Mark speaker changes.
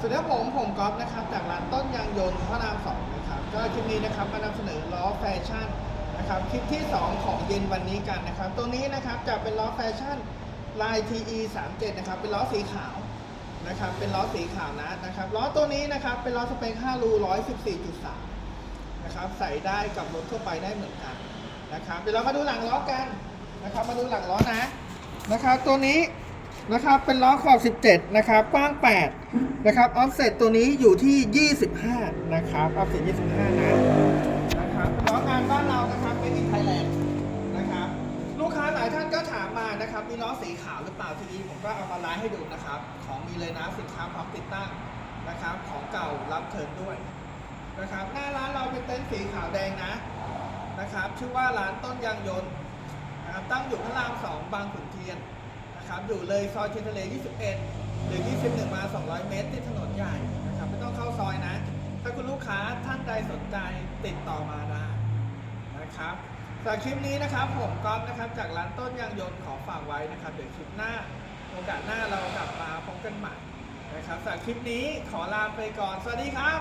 Speaker 1: สวัสดีครับผมผมก๊อฟนะครับจากร้านต้นยางยนต์พระรามสองนะครับก็คลิปนี้นะครับมานำเสนอล้อแฟชั่นนะครับคลิปที่ 2 ของเย็นวันนี้กันนะครับตัวนี้นะครับจะเป็นล้อแฟชั่นลาย TE 3 7นะครับเป็นล้อสีขาวนะครับเป็นล้อสีขาวนะนะครับล้อตัวนี้นะครับเป็นล้อสเปค5รู114.3นะครับใส่ได้กับรถทั่วไปได้เหมือนกันนะครับเดี๋ยวเรามาดูหลังล้อกันนะครับมาดูหลังล้อนะนะครับตัวนี้ นะครับเป็นล้อขอบ 17 นะครับกว้าง 8 นะครับออฟเซ็ตตัวนี้อยู่ที่ 25 นะครับออฟเซ็ต25 นะนะครับล้องานบ้านเรานะครับเป็นอินไทยแลนด์นะครับ ลูกค้าหลายท่านก็ถามมานะครับ มีล้อสีขาวหรือเปล่าทีนี้ผมก็เอามาไลฟ์ให้ดูนะครับ ของมีเลยนะสินค้าพร้อมติดตั้งนะครับ ของเก่ารับเทิร์นด้วยนะครับ หน้าร้านเราเป็นเต็นท์สีขาวแดงนะนะครับ ชื่อว่าร้านต้นยางยนต์นะครับตั้งอยู่พระราม2บางขุนเทียน นะครับอยู่เลยซอยเทียนทะเล 21 หรือ 21 มา 200 เมตรที่ถนนใหญ่นะครับไม่ต้องเข้าซอยนะ ถ้าคุณลูกค้าท่านใดสนใจติดต่อมาได้นะครับสำหรับคลิปนี้นะครับผมก๊อฟนะครับจากร้านต้นยางยนต์ขอฝากไว้นะครับเดี๋ยวคลิปหน้าโอกาสหน้าเรากลับมาพบกันใหม่นะครับสำหรับคลิปนี้ขอลาไปก่อน สวัสดีครับ